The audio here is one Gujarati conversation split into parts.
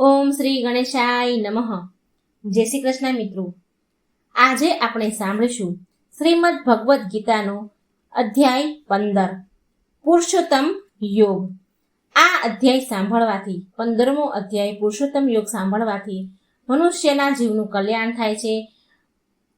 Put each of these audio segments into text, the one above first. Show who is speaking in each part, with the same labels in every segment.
Speaker 1: ઓમ શ્રી ગણેશાય નમઃ. જય શ્રી કૃષ્ણ મિત્રો. આજે આપણે સાંભળીશું શ્રીમદ ભગવદ્ ગીતાનો અધ્યાય પંદર, પુરુષોત્તમ યોગ. આ અધ્યાય સાંભળવાથી, પંદરમો અધ્યાય પુરુષોત્તમ યોગ સાંભળવાથી મનુષ્યના જીવનું કલ્યાણ થાય છે.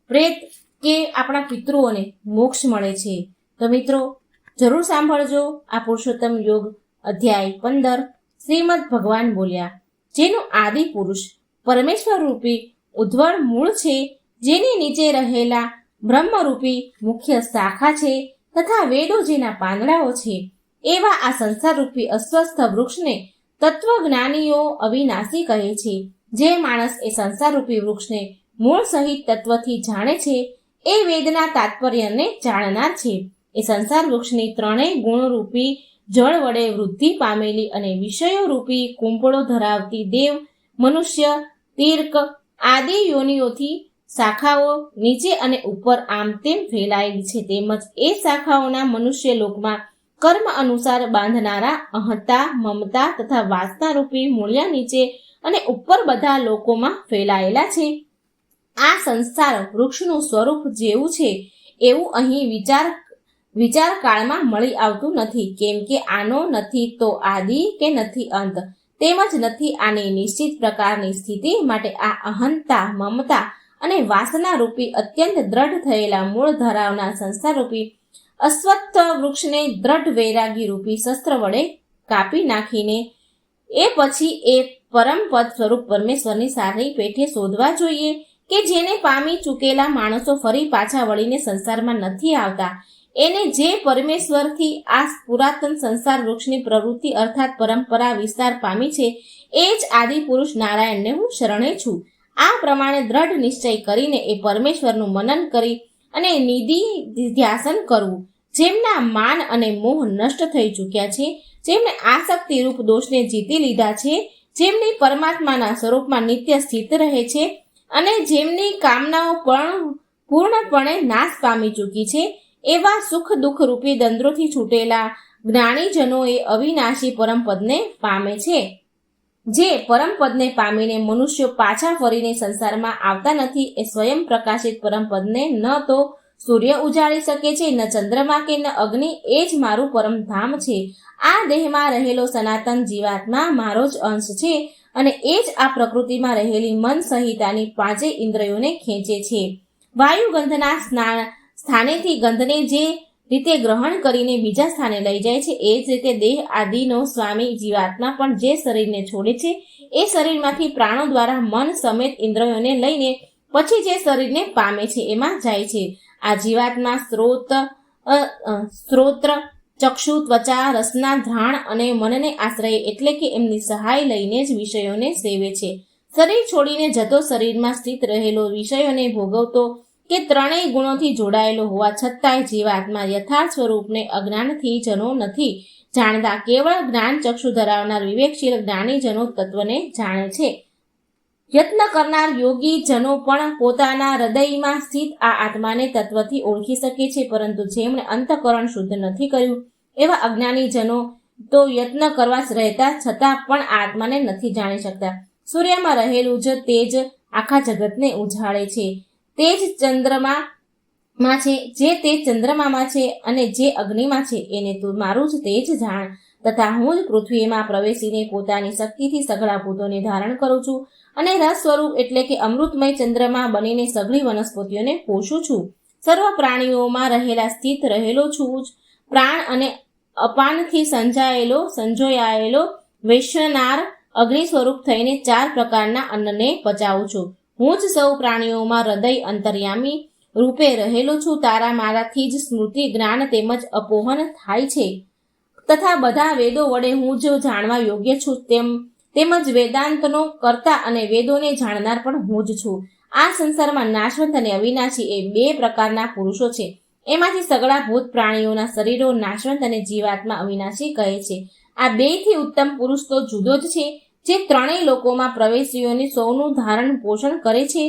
Speaker 1: પ્રેત કે આપણા પિતૃઓને મોક્ષ મળે છે. તો મિત્રો, જરૂર સાંભળજો આ પુરુષોત્તમ યોગ અધ્યાય પંદર, શ્રીમદ ભગવાન બોલ્યા. જેનું આદિ પુરુષ પરમેશ્વર રૂપી ઉદ્વળ મૂળ છે, જેની નીચે રહેલા બ્રહ્મરૂપી મુખ્ય શાખા છે તથા વેદો જેના પાંદડાઓ છે. એવા આ સંસારરૂપી અસ્વસ્થ વૃક્ષને તત્વજ્ઞાનીઓ અવિનાશી કહે છે. જે માણસ એ સંસારરૂપી વૃક્ષને મૂળ સહિત તત્વથી જાણે છે, એ વેદના તાત્પર્યને જાણનાર છે. એ સંસાર વૃક્ષની ત્રણેય ગુણરૂપી જળ વડે વૃદ્ધિ પામેલી અને વિષયો રૂપી કુંપળો ધરાવતી દેવ, મનુષ્ય, તીર્ક આદિ યોનિઓથી શાખાઓ નીચે અને ઉપર આમ તેમ ફેલાયેલી છે. તેમજ એ શાખાઓના મનુષ્ય લોકમાં કર્મ અનુસાર બાંધનારા અહંતા, મમતા તથા વાસના રૂપી મૂળિયા નીચે અને ઉપર બધા લોકોમાં ફેલાયેલા છે. આ સંસાર વૃક્ષનું સ્વરૂપ જેવું છે. એવું અહીં વિચાર વિચાર કાળમાં મળી આવતું નથી. કેમ કે આનો નથી તો આદિ કે નથી અંત. તેમજ નથી આની નિશ્ચિત પ્રકારની સ્થિતિ માટે આ અહંતા, મમતા અને વાસના રૂપી અત્યંત દ્રઢ થયેલા મૂળ ધરાવનાર સંસાર રૂપી અશ્વત્થ વૃક્ષને દ્રઢ વૈરાગી રૂપી શસ્ત્ર વડે કાપી નાખીને એ પછી એ પરમપદ સ્વરૂપ પરમેશ્વરની સારી પેઠે શોધવા જોઈએ કે જેને પામી ચૂકેલા માણસો ફરી પાછા વળીને સંસારમાં નથી આવતા. એને જે પરમેશ્વરથી આ પુરાતન સંસાર વૃક્ષની પ્રવૃત્તિ અર્થાત પરંપરા વિસ્તાર પામી છે, એ જ આદિ પુરુષ નારાયણને હું શરણે છું. આ પ્રમાણે દ્રઢ નિશ્ચય કરીને એ પરમેશ્વરનું મનન કરી અને નિધિ ધ્યાસન કરવું, જેમના માન અને મોહ નષ્ટ થઈ ચૂક્યા છે જેમણે આસક્તિ રૂપ દોષને જીતી લીધા છે, જેમની પરમાત્માના સ્વરૂપમાં નિત્ય સ્થિત રહે છે અને જેમની કામનાઓ પણ પૂર્ણપણે નાશ પામી ચૂકી છે એવા સુખ દુઃખ રૂપી દંદ્રોથી છૂટેલા જ્ઞાનીજનો એ અવિનાશી પરમપદને પામે છે. જે પરમપદને પામીને મનુષ્યો પાછા ફરીને સંસારમાં આવતા નથી, એ સ્વયં પ્રકાશિત પરમપદને ન તો સૂર્ય ઉજાડી શકે છે, ન ચંદ્રમા કે ન અગ્નિ, એ જ મારું પરમધામ છે. આ દેહમાં રહેલો સનાતન જીવાત્મા મારો જ અંશ છે અને એ જ આ પ્રકૃતિમાં રહેલી મન સંહિતાની પાંચેય ઇન્દ્રિયોને ખેંચે છે. વાયુગંધના સ્નાન સ્થાનેથી ગંધને જે રીતે ગ્રહણ કરીને બીજા સ્થાને લઈ જાય છે, એ જ રીતે દેહ આદિનો સ્વામી જીવાત્મા પણ જે શરીરને છોડે છે, એ શરીરમાંથી પ્રાણો દ્વારા મન સમેત ઇન્દ્રિયોને લઈને પછી જે શરીરને પામે છે, એમાં જાય છે. આ જીવાત્મા સ્ત્રોત સ્ત્રોત્ર, ચક્ષુ, ત્વચા, રસના ધ્રાણ અને મનને આશ્રય એટલે કે એમની સહાય લઈને જ વિષયોને સેવે છે. શરીર છોડીને જતો શરીરમાં સ્થિત રહેલો વિષયોને ભોગવતો કે ત્રણેય ગુણોથી જોડાયેલો હોવા છતાંય જીવાત્મા યથાર્થ સ્વરૂપને અજ્ઞાનથી જનો નથી જાણતા. કેવળ જ્ઞાન ચક્ષુ ધરાવનાર વિવેકશીલ જ્ઞાનીજનો તત્વને જાણે છે. યત્ન કરનાર યોગી જનો પણ પોતાના હૃદયમાં સ્થિત આ આત્માને તત્વથી ઓળખી શકે છે, પરંતુ જેમણે અંતકરણ શુદ્ધ નથી કર્યું એવા અજ્ઞાની જનો તો યત્ન કરવા રહેતા છતાં પણ આત્માને નથી જાણી શકતા. સૂર્યમાં રહેલું જ તેજ આખા જગતને ઉજાળે છે. તે જ ચંદ્રમા માં છે, જે તે ચંદ્રમામાં છે અને જે અગ્નિમાં છે, એને તું મારું જ તેજ જાણ. તથા હું જ પૃથ્વીમાં પ્રવેશીને પોતાની શક્તિથી સઘળા ભૂતોને ધારણ કરું છું અને રસ સ્વરૂપ એટલે કે અમૃતમય ચંદ્રમાં બનીને સઘળી વનસ્પતિઓને પોષું છું. સર્વ પ્રાણીઓમાં રહેલા સ્થિત રહેલો છું જ. પ્રાણ અને અપાનથી સંજાયેલો, સંજોયાયેલો વેશનાર અગ્નિ સ્વરૂપ થઈને ચાર પ્રકારના અન્નને પચાવું છું. હું જ સૌ પ્રાણીઓમાં હૃદય અંતર્યામી રૂપે રહેલો છું. તારા મારાથી જ સ્મૃતિ, જ્ઞાન તેમજ અપોહન થાય છે. તથા બધા વેદો વડે હું જો જાણવા યોગ્ય છું. તેમ, તેમજ વેદાંતનો કરતા અને વેદોને જાણનાર પણ હું જ છું. આ સંસારમાં નાશવંત અને અવિનાશી એ બે પ્રકારના પુરુષો છે. એમાંથી સગળા ભૂત પ્રાણીઓના શરીરો નાશવંત અને જીવાત્મા અવિનાશી કહે છે. આ બેથી ઉત્તમ પુરુષ તો જુદો જ છે. જે ત્રણેય લોકોમાં પ્રવેશીઓને સૌનું ધારણ પોષણ કરે છે,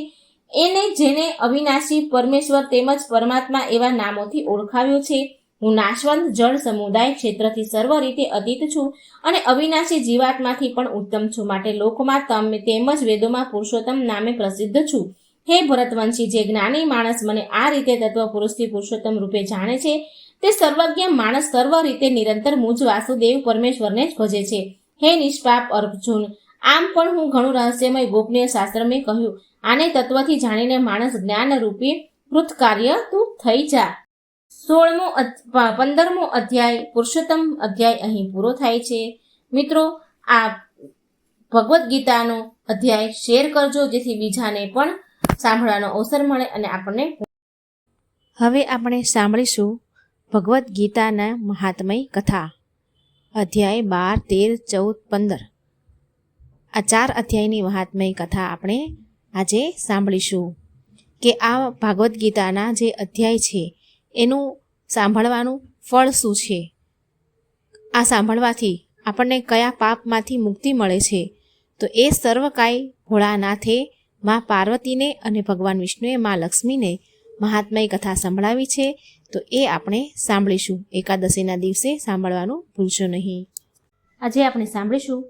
Speaker 1: એને જેને અવિનાશી પરમેશ્વર તેમજ પરમાત્મા એવા નામોથી ઓળખાવ્યો છે. હું નાશવંત જળ સમુદાય ક્ષેત્રથી સર્વ રીતે અતીત છું અને અવિનાશી જીવાતમાંથી પણ ઉત્તમ છું. માટે લોકમાં તમે તેમજ વેદોમાં પુરુષોત્તમ નામે પ્રસિદ્ધ છું. હે ભરતવંશી, જે જ્ઞાની માણસ મને આ રીતે તત્વ પુરુષથી પુરુષોત્તમ રૂપે જાણે છે, તે સર્વજ્ઞ માણસ સર્વ રીતે નિરંતર મુજ વાસુદેવ પરમેશ્વરને જ ભજે છે. હે નિષ્પાપ અર્જુન, આમ પણ હું ઘણું રહસ્યમય ગોપનીય શાસ્ત્ર મેં કહ્યું, આને તત્વથી જાણીને માણસ જ્ઞાન રૂપી કૃતકાર્ય તું થઈ જા. સોળમો પંદરમો અધ્યાય, પુરુષોત્તમ અધ્યાય અહીં પૂરો થાય છે. મિત્રો, આ ભગવદ્ ગીતાનો અધ્યાય શેર કરજો, જેથી બીજાને પણ સાંભળવાનો અવસર મળે અને આપણને
Speaker 2: હવે આપણે સાંભળીશું ભગવદ્ ગીતાના મહાત્મય કથા. અધ્યાય બાર, તેર, ચૌદ, પંદર. આ ચાર અધ્યાયની મહાત્મય કથા આપણે આજે સાંભળીશું કે આ ભાગવદ્ ગીતાના જે અધ્યાય છે, એનું સાંભળવાનું ફળ શું છે? આ સાંભળવાથી આપણને કયા પાપમાંથી મુક્તિ મળે છે? તો એ સર્વ કાંઈ ભોળાનાથે મા પાર્વતીને અને ભગવાન વિષ્ણુએ મા લક્ષ્મીને મહાત્મય કથા સંભળાવી છે. તો એ આપણે સાંભળીશું. એકાદશીના દિવસે સાંભળવાનું ભૂલશો નહીં.
Speaker 1: આજે આપણે સાંભળીશું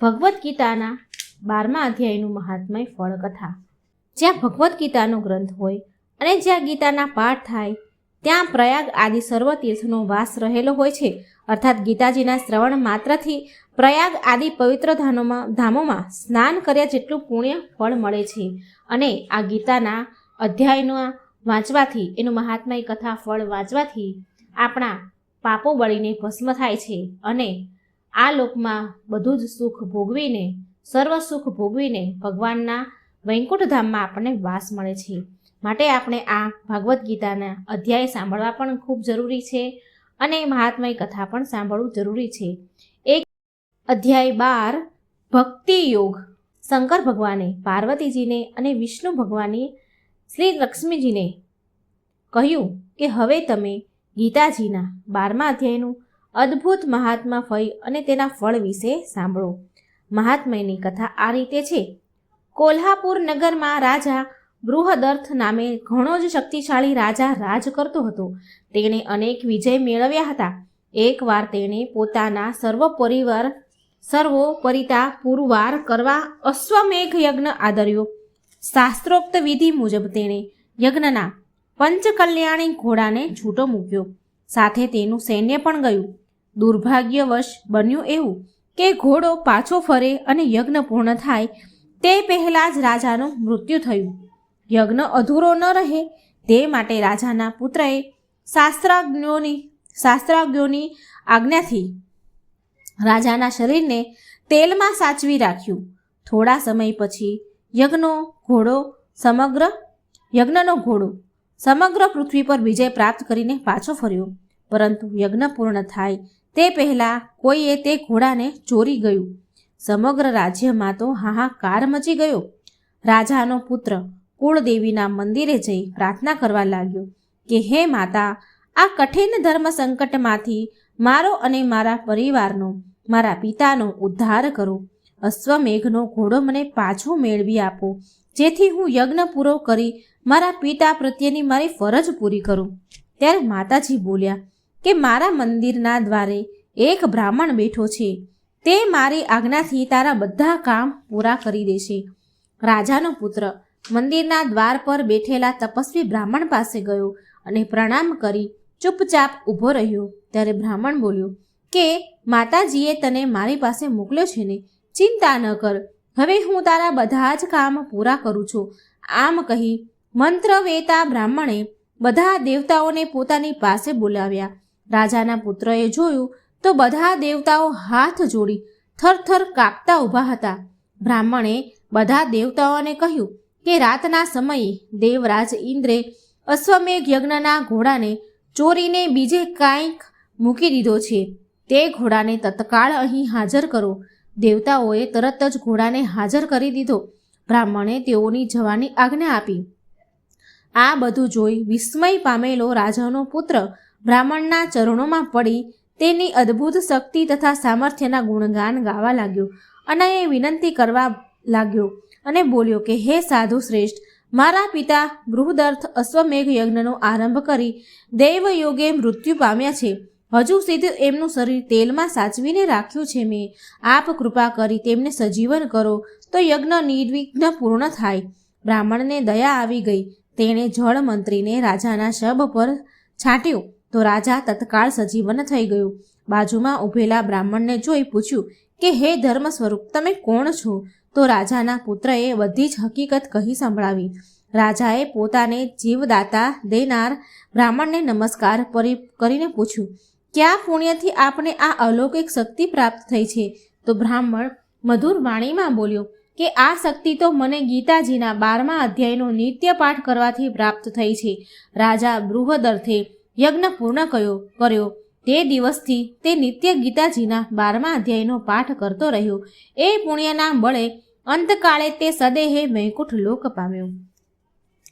Speaker 1: ભગવદ્ ગીતાના બારમા અધ્યાયનું મહાત્મય ફળકથા. જ્યાં ભગવદ્ ગીતાનો ગ્રંથ હોય અને જ્યાં ગીતાના પાઠ થાય, ત્યાં પ્રયાગ આદિ સર્વ તીર્થનો વાસ રહેલો હોય છે. અર્થાત ગીતાજીના શ્રવણ માત્રથી પ્રયાગ આદિ પવિત્ર ધામોમાં ધામોમાં સ્નાન કર્યા જેટલું પુણ્ય ફળ મળે છે. અને આ ગીતાના અધ્યાયનો વાંચવાથી, એનું મહાત્માય કથા ફળ વાંચવાથી આપણા પાપો બળીને ભસ્મ થાય છે અને આ લોકમાં બધું જ સુખ ભોગવીને, સર્વ સુખ ભોગવીને ભગવાનના વૈકુંઠધામમાં આપણને વાસ મળે છે. માટે આપણે આ ભાગવદ્ ગીતાના અધ્યાય સાંભળવા પણ ખૂબ જરૂરી છે અને મહાત્મય કથા પણ સાંભળવું જરૂરી છે. એક અધ્યાય બાર ભક્તિ યોગ શંકર ભગવાને પાર્વતીજીને અને વિષ્ણુ ભગવાને શ્રી લક્ષ્મીજીને કહ્યું કે હવે તમે ગીતાજીના બારમા અધ્યાયનું અદ્ભુત મહાત્મા ફય અને તેના ફળ વિશે સાંભળો. મહાત્મયની કથા આ રીતે છે. કોલ્હાપુર નગરમાં રાજા બૃહદર્થ નામે ઘણો જ શક્તિશાળી રાજા રાજ કરતો હતો. તેણે અનેક વિજય મેળવ્યા હતા. એકવાર તેણે પોતાના સર્વ પરિવાર સર્વોપરિતા પુરવાર કરવા અશ્વમેઘ યજ્ઞ આદર્યો. શાસ્ત્રોક્ત વિધિ મુજબ તેણે યજ્ઞના પંચકલ્યાણી ઘોડાને છૂટો મૂક્યો. સાથે તેનું સૈન્ય પણ ગયું. દુર્ભાગ્યવશ બન્યું એવું કે ઘોડો પાછો ફરે અને યજ્ઞ પૂર્ણ થાય તે પહેલાં જ રાજાનું મૃત્યુ થયું. યજ્ઞ અધૂરો ન રહે તે માટે રાજાના પુત્રએ શાસ્ત્રાજ્ઞોની શાસ્ત્રાજ્ઞોની આજ્ઞાથી રાજાના શરીરને તેલમાં સાચવી રાખ્યું. થોડા સમય પછી યજ્ઞનો ઘોડો સમગ્ર, યજ્ઞનો ઘોડો સમગ્ર પૃથ્વી પર વિજય પ્રાપ્ત કરીને પાછો ફર્યો. પરંતુ યજ્ઞ પૂર્ણ થાય તે પહેલાં કોઈએ તે ઘોડાને ચોરી ગયું. સમગ્ર રાજ્યમાં તો હાહાકાર મચી ગયો. રાજાનો પુત્ર કુળદેવીના મંદિરે જઈ પ્રાર્થના કરવા લાગ્યો કે, હે માતા, આ કઠિન ધર્મ સંકટમાંથી મારો અને મારા પરિવારનો, મારા પિતાનો ઉદ્ધાર કરો. અશ્વમેઘનો ઘોડો મને પાછો મેળવી આપો. જેથી હું યજ્ઞ પૂરો કરી મારા પિતા પ્રત્યેની મારી ફરજ પૂરી કરું. ત્યારે માતાજી બોલ્યા કે મારા મંદિરના દ્વારે એક બ્રાહ્મણ બેઠો છે. તે મારી આજ્ઞાથી તારા બધા કામ પૂરા કરી દેશે. રાજાનો પુત્ર મંદિરના દ્વાર પર બેઠેલા તપસ્વી બ્રાહ્મણ પાસે ગયો અને પ્રણામ કરી ચૂપચાપ ઊભો રહ્યો. ત્યારે બ્રાહ્મણ બોલ્યો કે, માતાજીએ તને મારી પાસે મોકલ્યો છે ને? ચિંતા ન કર હવે હું તારા બધા જ કામ પૂરા કરું છું. આમ કહી મંત્ર વેતા બ્રાહ્મણે બધા દેવતાઓને પોતાની પાસે બોલાવ્યા. રાજાના પુત્રએ જોયું તો બધા દેવતાઓ હાથ જોડી થરથર કાપતા ઊભા હતા. બ્રાહ્મણે બધા દેવતાઓને કહ્યું કે રાતના સમયે દેવરાજ ઇન્દ્રે અશ્વમેઘ યજ્ઞના ઘોડાને ચોરીને બીજે કાંઈક મૂકી દીધો છે. તે ઘોડાને તત્કાળ અહીં હાજર કરો. દેવતાઓએ તરત જ ઘોડાને હાજર કરી દીધો. બ્રાહ્મણે તેઓની જવાની આજ્ઞા આપી. આ બધું જોઈ વિસ્મય પામેલો રાજાનો પુત્ર બ્રાહ્મણના ચરણોમાં પડી તેની અદ્ભુત શક્તિ તથા સામર્થ્યના ગુણગાન ગાવા લાગ્યો અને એ વિનંતી કરવા લાગ્યો અને બોલ્યો કે, હે સાધુ શ્રેષ્ઠ, મારા પિતા બૃહદર્થ અશ્વમેઘ યજ્ઞનો આરંભ કરી દૈવયોગે મૃત્યુ પામ્યા છે. હજુ સુધી એમનું શરીર તેલમાં સાચવીને રાખ્યું છે મેં. આપ કૃપા કરી તેમને સજીવન કરો, તો યજ્ઞ નિર્વિઘ્ન પૂર્ણ થાય. બ્રાહ્મણને દયા આવી ગઈ. તેણે જળ મંત્રીને રાજાના શબ પર છાંટ્યું, તો રાજા તત્કાળ સજીવન થઈ ગયું. બાજુમાં ઊભેલા બ્રાહ્મણને જોઈ પૂછ્યું કે, હે ધર્મ સ્વરૂપ, તમે કોણ છો? તો રાજાના પુત્રએ બધી જ હકીકત કહી સંભળાવી. રાજાએ પોતાને જીવદાતા દેનાર બ્રાહ્મણને નમસ્કાર કરીને પૂછ્યું ક્યાં પુણ્યથી આપણે આ અલૌકિક શક્તિ પ્રાપ્ત થઈ છે? તો બ્રાહ્મણ મધુર વાણીમાં બોલ્યો કે આ શક્તિ તો મને ગીતાજીના બારમા અધ્યાયનો નિત્ય પાઠ કરવાથી પ્રાપ્ત થઈ છે. રાજા બૃહદર્થે યજ્ઞ પૂર્ણ કયો, કર્યો. તે દિવસથી તે નિત્ય ગીતાજીના બારમા અધ્યાયનો પાઠ કરતો રહ્યો. એ પુણ્યના બળે અંતકાળે તે સદેહે વૈકુંઠ લોક પામ્યો.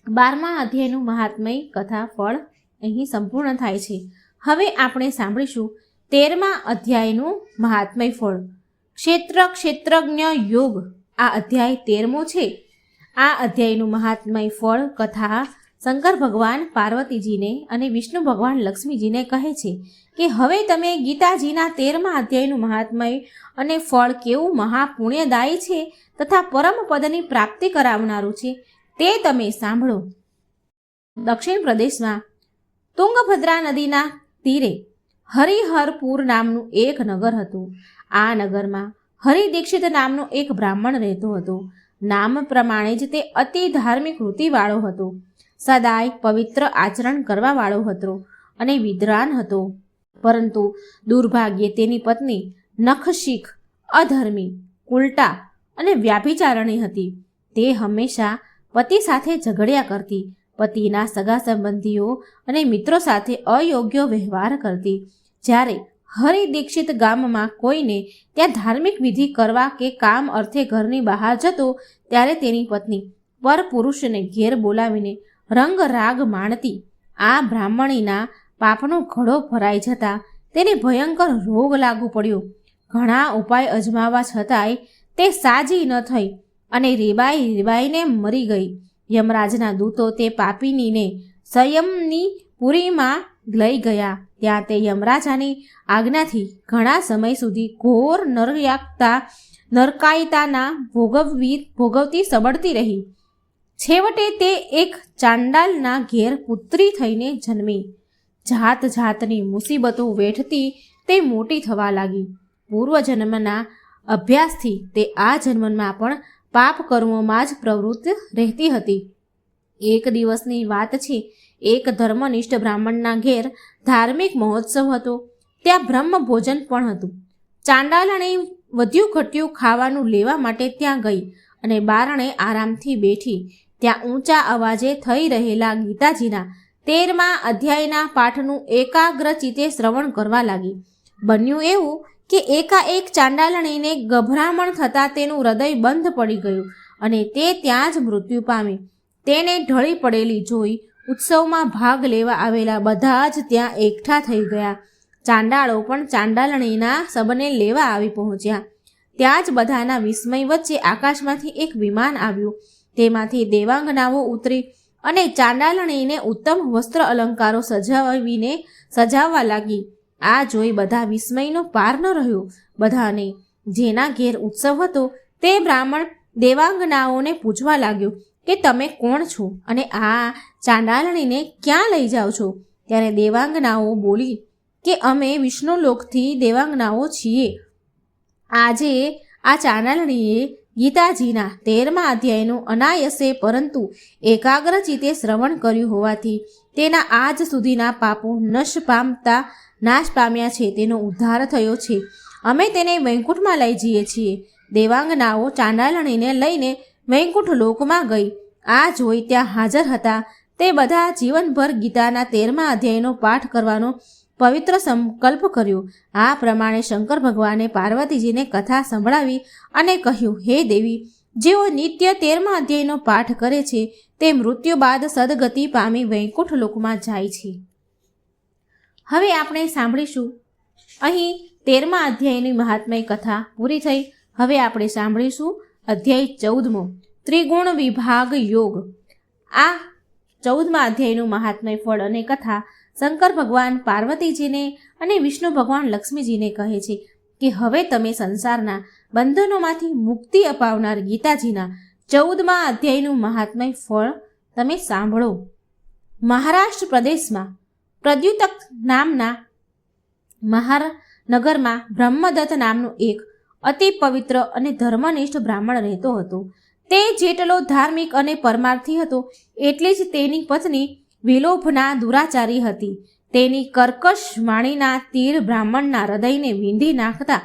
Speaker 1: બારમા અધ્યાયનું મહાત્મય કથા ફળ અહીં સંપૂર્ણ થાય છે. હવે આપણે સાંભળીશું તેરમા અધ્યાયનું મહાત્મય ફળ. ક્ષેત્ર, ક્ષેત્રજ્ઞ, યોગ. આ અધ્યાય તેરમો છે. આ અધ્યાયનું મહાત્મય ફળ કથા શંકર ભગવાન પાર્વતીજીને અને વિષ્ણુ ભગવાન લક્ષ્મીજીને કહે છે કે હવે તમે ગીતાજીના તેરમા અધ્યાયનું મહાત્મય અને ફળ કેવું મહાપુણ્યદાયી છે તથા પરમ પદની પ્રાપ્તિ કરાવનારું છે તે તમે સાંભળો. દક્ષિણ પ્રદેશમાં તુંગભદ્રા નદીના તીરે હરિહરપુર નામનું એક નગર હતું. આ નગરમાં હરિદીક્ષિત નામનો એક બ્રાહ્મણ રહેતો હતો. નામ પ્રમાણે જ તે અતિ ધાર્મિક વૃત્તિવાળો હતો. સદાય પવિત્ર આચરણ કરવાવાળો હતો અને વિદ્વાન હતો. પરંતુ દુર્ભાગ્યે તેની પત્ની નખશીખ, અધર્મી, ઉલટા અને વ્યાભિચારણી હતી. તે હંમેશા પતિ સાથે ઝઘડ્યા કરતી પતિના સગા સંબંધીઓ અને મિત્રો સાથે અયોગ્ય વ્યવહાર કરતી. જ્યારે હરિ દીક્ષિત ગામમાં કોઈને ત્યાં ધાર્મિક વિધિ કરવા કે કામ અર્થે ઘરની બહાર જતો, ત્યારે તેની પત્ની પર પુરુષને ઘેર બોલાવીને રંગ રાગ માણતી. આ બ્રાહ્મણીના પાપનો ઘડો ભરાઈ જતા તેને ભયંકર રોગ લાગુ પડ્યો. ઘણા ઉપાય અજમાવા છતાંય તે સાજી ન થઈ અને રેબાઈ રેબાઈને મરી ગઈ. યમરાજના દૂતો તે પાપીનીને સંયમની પુરીમાં લઈ ગયા. ત્યાં તે યમરાજાની આજ્ઞાથી ઘણા સમય સુધી ઘોર નરયાકતા નરકાયતાના ભોગવવી, ભોગવતી સબળતી રહી. છેવટે તે એક ચાંડાલના ઘેર પુત્રી થઈને જન્મી. જાત જાતની મુસીબતો વેઠતી તે મોટી થવા લાગી. પૂર્વજન્મના અભ્યાસથી તે આ જન્મમાં પણ પાપ કર્મોમાં જ પ્રવૃત્ત રહેતી હતી. એક દિવસની વાત છે, એક ધર્મનિષ્ઠ બ્રાહ્મણના ઘેર ધાર્મિક મહોત્સવ હતો. ત્યાં બ્રહ્મ ભોજન પણ હતું. ચાંડાલણી વધ્યું ઘટ્યું ખાવાનું લેવા માટે ત્યાં ગઈ અને બારણે આરામથી બેઠી. ત્યાં ઊંચા અવાજે થઈ રહેલા ગીતાજીના તેરમા અધ્યાયના પાઠનું એકાગ્ર ચિત્તે શ્રવણ કરવા લાગી. બન્યું એવું કે એકાએક ચાંડાલણીને ગભરામણ થતાં તેનું હૃદય બંધ પડી ગયું અને તે ત્યાં જ મૃત્યુ પામી. તેને ઢળી પડેલી જોઈ ઉત્સવમાં ભાગ લેવા આવેલા બધા જ ત્યાં એકઠા થઈ ગયા. ચાંડાળો પણ ચાંડાલણીના શબને લેવા આવી પહોંચ્યા. ત્યાં જ બધાના વિસ્મય વચ્ચે આકાશમાંથી એક વિમાન આવ્યું. તેમાંથી દેવાંગનાઓ ઉતરી અને ચાંડાલણીને ઉત્તમ વસ્ત્ર અલંકારો સજાવીને સજાવવા લાગી. આ જોઈ બધા વિસ્મયનો પાર ન રહ્યો. બધાને જેના ઘેર ઉત્સવ હતો તે બ્રાહ્મણ દેવાંગનાઓને પૂછવા લાગ્યો કે તમે કોણ છો અને આ ચાંડાલણીને ક્યાં લઈ જાઓ છો? ત્યારે દેવાંગનાઓ બોલી કે અમે વિષ્ણુલોકથી દેવાંગનાઓ છીએ. આજે આ ચાંડાલણીએ ગીતાજીના તેરમા અધ્યાયનું અનાયસે પરંતુ એકાગ્રચિતે શ્રવણ કર્યું હોવાથી તેના આજ સુધીના પાપો નશ પામતા નાશ પામ્યા છે, તેનો ઉદ્ધાર થયો છે. અમે તેને વૈકુંઠમાં લઈ જઈએ છીએ. દેવાંગનાઓ ચાંડાલણીને લઈને વૈકુંઠ લોકમાં ગઈ. આ જોઈ ત્યાં હાજર હતા. તે બધા જીવનભર ગીતાના તેરમા અધ્યાયનો પાઠ કરવાનો પવિત્ર સંકલ્પ કર્યો. આ પ્રમાણે શંકર ભગવાને પાર્વતીજીને કથા સંભળાવી અને કહ્યું, હે દેવી, જેઓ નિત્ય તેરમા અધ્યાયનો પાઠ કરે છે, તે મૃત્યુ બાદ સદગતિ પામી વૈકુંઠ લોકમાં જાય છે. હવે આપણે સાંભળીશું. અહીં તેરમા અધ્યાયની મહાત્મય કથા પૂરી થઈ. હવે આપણે સાંભળીશું અધ્યાય ચૌદમો, ત્રિગુણ વિભાગ યોગ. આ ચૌદમા અધ્યાયનું મહાત્મય ફળ અને કથા શંકર ભગવાન પાર્વતીજીને અને વિષ્ણુ ભગવાન લક્ષ્મીજીને કહે છે કે હવે તમે સંસારના બંધનોમાંથી મુક્તિ અપાવનાર ગીતાજીના ચૌદમા અધ્યાયનું મહાત્મય ફળ તમે સાંભળો. મહારાષ્ટ્ર પ્રદેશમાં પ્રદ્યુતક નામના મહાર નગરમાં બ્રહ્મદત્ત નામનું એક અતિ પવિત્ર અને ધર્મનિષ્ઠ બ્રાહ્મણ રહેતો હતો. તે જેટલો ધાર્મિક અને પરમાર્થી હતો, એટલી જ તેની પત્ની વિલોભના દુરાચારી હતી. તેની કર્કશ વાણીના તીર બ્રાહ્મણના હૃદયને વીંધી નાખતા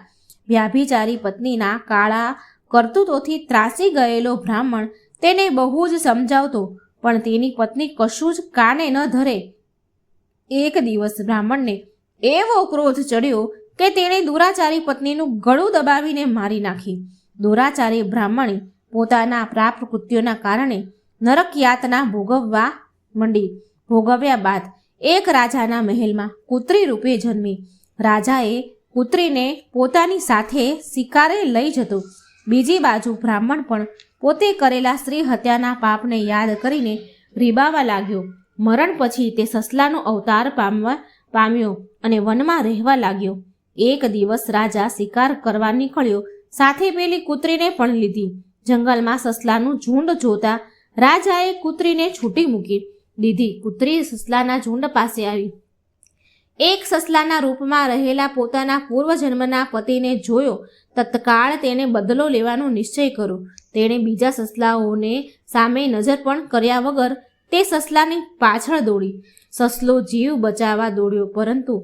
Speaker 1: વ્યાભિચારી પત્નીના કાળા કરતૂતોથી ત્રાસી ગયેલો બ્રાહ્મણ તેને બહુ જ સમજાવતો, પણ તેની પત્ની કશું જ કાને ન ધરે એક દિવસ બ્રાહ્મણને એવો ક્રોધ ચડ્યો કે તેણે દુરાચારી પત્નીનું ગળું દબાવીને મારી નાખી. દુરાચારી બ્રાહ્મણે પોતાના પ્રાપ્ત કૃત્યોના કારણે નરક યાતના ભોગવવા મંડી. ભોગવ્યા બાદ એક રાજાના મહેલમાં કૂતરી રૂપે જન્મી. રાજાએ કૂતરીને પોતાની સાથે શિકારે લઈ જતો. બીજી બાજુ બ્રાહ્મણ પણ પોતે કરેલા સ્ત્રી હત્યાના પાપને યાદ કરીને રીબાવા લાગ્યો. મરણ પછી તે સસલાનો અવતાર પામવા પામ્યો અને વનમાં રહેવા લાગ્યો. એક દિવસ રાજા શિકાર કરવા નીકળ્યો. સાથે પેલી કૂતરીને પણ લીધી. જંગલમાં સસલાનું ઝુંડ જોતા રાજાએ કૂતરીને છૂટી મૂકી. દીધી. કૂતરી સસલાના ઝુંડ પાસે આવી. એક સસલાના રૂપમાં રહેલા પોતાના પૂર્વજન્મના પતિને જોયો. તત્કાળ તેને બદલો લેવાનો નિશ્ચય કર્યો. તેણે બીજા સસલાઓને સામે નજર પણ કર્યા વગર તે સસલાની પાછળ દોડી. સસલો જીવ બચાવવા દોડ્યો, પરંતુ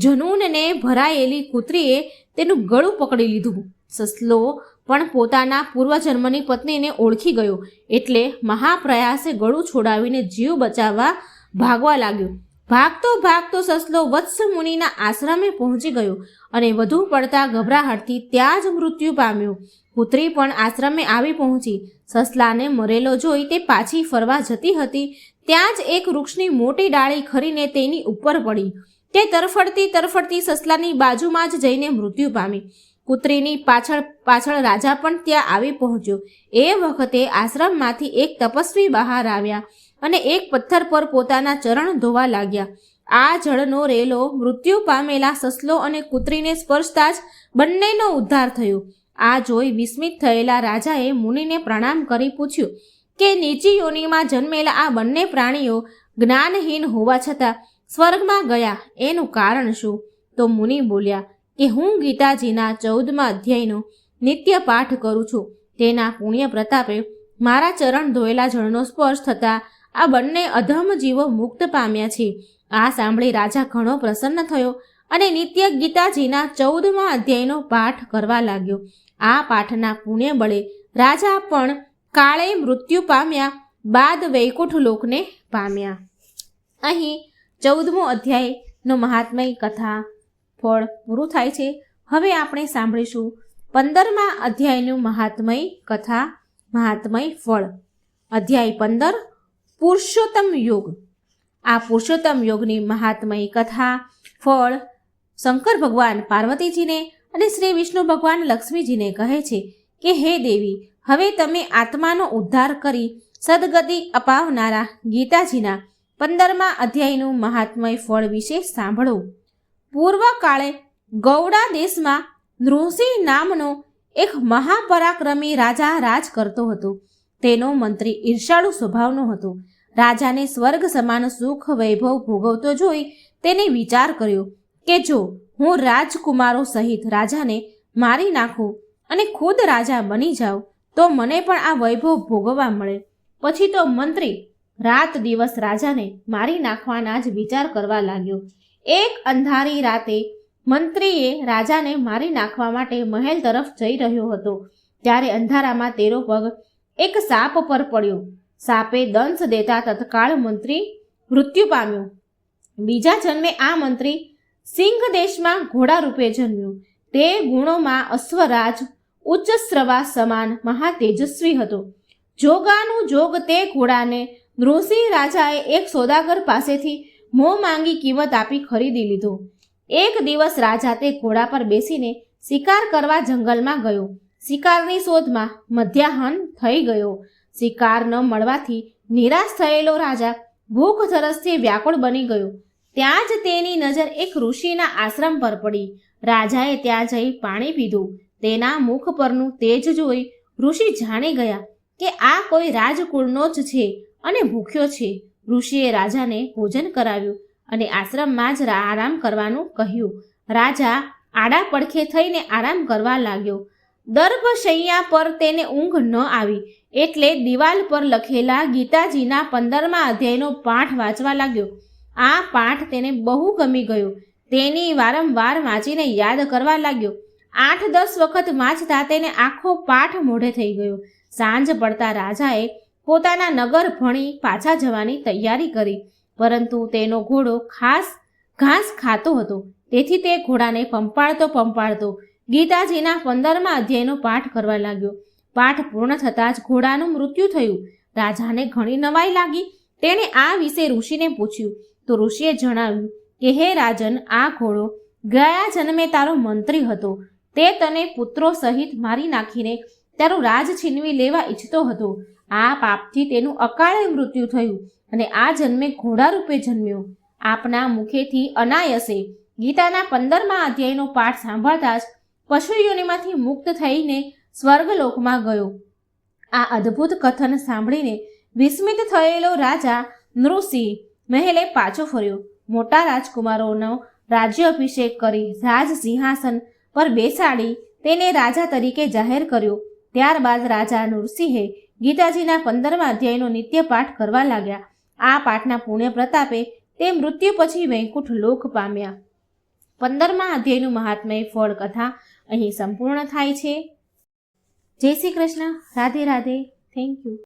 Speaker 1: જનૂનને ભરાયેલી કૂતરીએ તેનું ગળું પકડી લીધું. સસલો પણ પોતાના પૂર્વજન્મની પત્નીને ઓળખી ગયો, એટલે મહાપ્રયાસે ગળું છોડાવીને જીવ બચાવવા ભાગવા લાગ્યો. ભાગતો ભાગતો સસલો વત્સ મુનિના આશ્રમે પહોંચી ગયો અને વધુ પડતા ગભરાહટથી ત્યાં જ મૃત્યુ પામ્યો. કૂતરી પણ આશ્રમે આવી પહોંચી. સસલાને મરેલો જોઈ તે પાછી ફરવા જતી હતી. ત્યાં જ એક વૃક્ષની મોટી ડાળી ખરીને તેની ઉપર પડી. તે તરફડતી તરફડતી સસલાની બાજુમાં જ જઈને મૃત્યુ પામી. કૂતરીની પાછળ પાછળ રાજા પણ ત્યાં આવી પહોંચ્યો. એ વખતે આશ્રમમાંથી એક તપસ્વી બહાર આવ્યા અને એક પથ્થર પર પોતાના ચરણ ધોવા લાગ્યા. આ જળનો રેલો મૃત્યુ પામેલા સસલો અને કૂતરીને સ્પર્શતા જ બંનેનો ઉદ્ધાર થયો. આ જોઈ વિસ્મિત થયેલા રાજાએ મુનિને પ્રણામ કરી પૂછ્યું, કે નીચી યોનિમાં જન્મેલા આ બંને પ્રાણીઓ જ્ઞાનહીન હોવા છતાં સ્વર્ગમાં ગયા, એનું કારણ શું? તો મુનિ બોલ્યા, કે હું ગીતાજીના ચૌદમા અધ્યાયનો નિત્ય પાઠ કરું છું. તેના પુણ્ય પ્રતાપે મારા ચરણ ધોયેલા જળનો સ્પર્શ થતાં આ બંને અધમ જીવો મુક્ત પામ્યા છે. આ સાંભળી રાજા ઘણો પ્રસન્ન થયો અને નિત્ય ગીતાજીના ચૌદમા અધ્યાયનો પાઠ કરવા લાગ્યો. આ પાઠના પુણ્ય બળે રાજા પણ કાળે મૃત્યુ પામ્યા, બાદ વૈકુંઠ લોકને પામ્યા. અહીં ચૌદમો અધ્યાયનો મહાત્મય કથા ફળ પૂરું થાય છે. હવે આપણે સાંભળીશું પંદરમા અધ્યાયનું મહાત્મય કથા, મહાત્મય ફળ. અધ્યાય પંદર, પુરુષોત્તમ યોગ. આ પુરુષોત્તમ યોગની મહાત્મય કથા, ફળ શંકર ભગવાન પાર્વતીજીને અને શ્રી વિષ્ણુ ભગવાન લક્ષ્મીજીને કહે છે કે, હે દેવી, હવે તમે આત્માનો ઉદ્ધાર કરી સદગતિ અપાવનારા ગીતાજીના પંદરમા અધ્યાયનું મહાત્મય ફળ વિશે સાંભળો. પૂર્વકાળે ગૌડા દેશમાં નૃસિંહ નામનો એક મહાપરાક્રમી રાજા રાજ કરતો હતો. તેનો મંત્રી ઈર્ષાળુ સ્વભાવનો હતો. રાજાને સ્વર્ગ સમાન સુખ વૈભવ ભોગવતો જોઈ તેને વિચાર કર્યો કે જો હું રાજકુમારો સહિત રાજાને મારી નાખું અને ખુદ રાજા બની જાઉં, તો મને પણ આ વૈભવ ભોગવવા મળે. પછી તો મંત્રી રાત દિવસ રાજાને મારી નાખવાના જ વિચાર કરવા લાગ્યો. એક અંધારી રાતે મંત્રીએ રાજાને મારી નાખવા માટે મહેલ તરફ જઈ રહ્યો હતો, ત્યારે અંધારામાં તેરો પગ એક સાપ પર પડ્યો. સાપે દંશ દેતા તત્કાળ મંત્રી મૃત્યુ પામ્યો. બીજા જન્મે આ મંત્રી સિંહ દેશમાં ઘોડા રૂપે જન્મ્યો. તે ગુણોમાં અશ્વરાજ ઉચ્ચ સ્રવા સમાન મહાતેજસ્વી હતો. જોગાનું જોગ તે ઘોડાને નૃસિંહ રાજાએ એક સોદાગર પાસેથી મોં માંગી કિંમત આપી ખરીદી લીધો. એક દિવસ રાજા તે ઘોડા પર બેસીને શિકાર કરવા જંગલમાં ગયો. શિકારની શોધમાં મધ્યાહન થઈ ગયો. શિકાર ન મળવાથી નિરાશ થયેલો રાજા ભૂખ તરસથી વ્યાકુળ બની ગયો. ત્યાં જ તેની નજર એક ઋષિના આશ્રમ પર પડી. રાજાએ ત્યાં જઈ પાણી પીધું. તેના મુખ પરનું તેજ જોઈ ઋષિ જાણી ગયા કે આ કોઈ રાજકુળનો જ છે અને ભૂખ્યો છે. ઋષિએ રાજાને ભોજન કરાવ્યું અને આશ્રમમાં જ આરામ કરવાનું કહ્યું. રાજા આડા પડખે થઈને આરામ કરવા લાગ્યો. દર્ભશૈયા પર તેને ઊંઘ ન આવી એટલે દિવાલ પર લખેલા ગીતાજીના પંદરમા અધ્યાયનો પાઠ વાંચવા લાગ્યો. આ પાઠ તેને બહુ ગમી ગયો. તેની વારંવાર વાંચીને યાદ કરવા લાગ્યો. આઠ દસ વખત વાંચતા તેને આખો પાઠ મોઢે થઈ ગયો. સાંજ પડતા રાજાએ પોતાના નગર ભણી પાછા જવાની તૈયારી કરી. પરંતુ તેનો ઘોડો ખાસ ઘાસ ખાતો હતો. તેથી તે ઘોડાને પંપાળતો પંપાળતો ગીતાજીના પંદરમા અધ્યાયનો પાઠ કરવા લાગ્યો. પાઠ પૂર્ણ થતાં જ ઘોડાનું મૃત્યુ થયું. રાજાને ઘણી નવાઈ લાગી. તેણે આ વિશે ઋષિને પૂછ્યું તો ઋષિએ જણાવ્યું કે, હે રાજન, આ ઘોડો ગયા જન્મે તારો મંત્રી હતો. તે તને પુત્રો સહિત મારી નાખીને તારું રાજ છીનવી લેવા ઈચ્છતો હતો. આ પાપથી તેનું અકાળે મૃત્યુ થયું અને આ જન્મે ઘોડા રૂપે જન્મ્યો. આપના મુખેથી અનાયસે ગીતાના પંદરમા અધ્યાયનો પાઠ સાંભળતા જ પશુ યોનિમાંથી મુક્ત થઈને સ્વર્ગલોકમાં ગયો. આ અદ્ભુત કથન સાંભળીને વિસ્મિત થયેલો રાજા નૃસિંહ મહેલે પાછો ફર્યો. મોટા રાજકુમારોનો રાજ્યાભિષેક કરી રાજ સિંહાસન પર બેસાડી તેને રાજા તરીકે જાહેર કર્યો. ત્યારબાદ રાજા નૃસિંહે ગીતાજીના પંદરમા અધ્યાયનો નિત્ય પાઠ કરવા લાગ્યા. આ પાઠના પુણ્ય પ્રતાપે તે મૃત્યુ પછી વૈકુંઠ લોક પામ્યા. પંદરમા અધ્યાયનું મહાત્મય ફળ કથા અહીં સંપૂર્ણ થાય છે. જય શ્રી કૃષ્ણ. રાધે રાધે. Thank you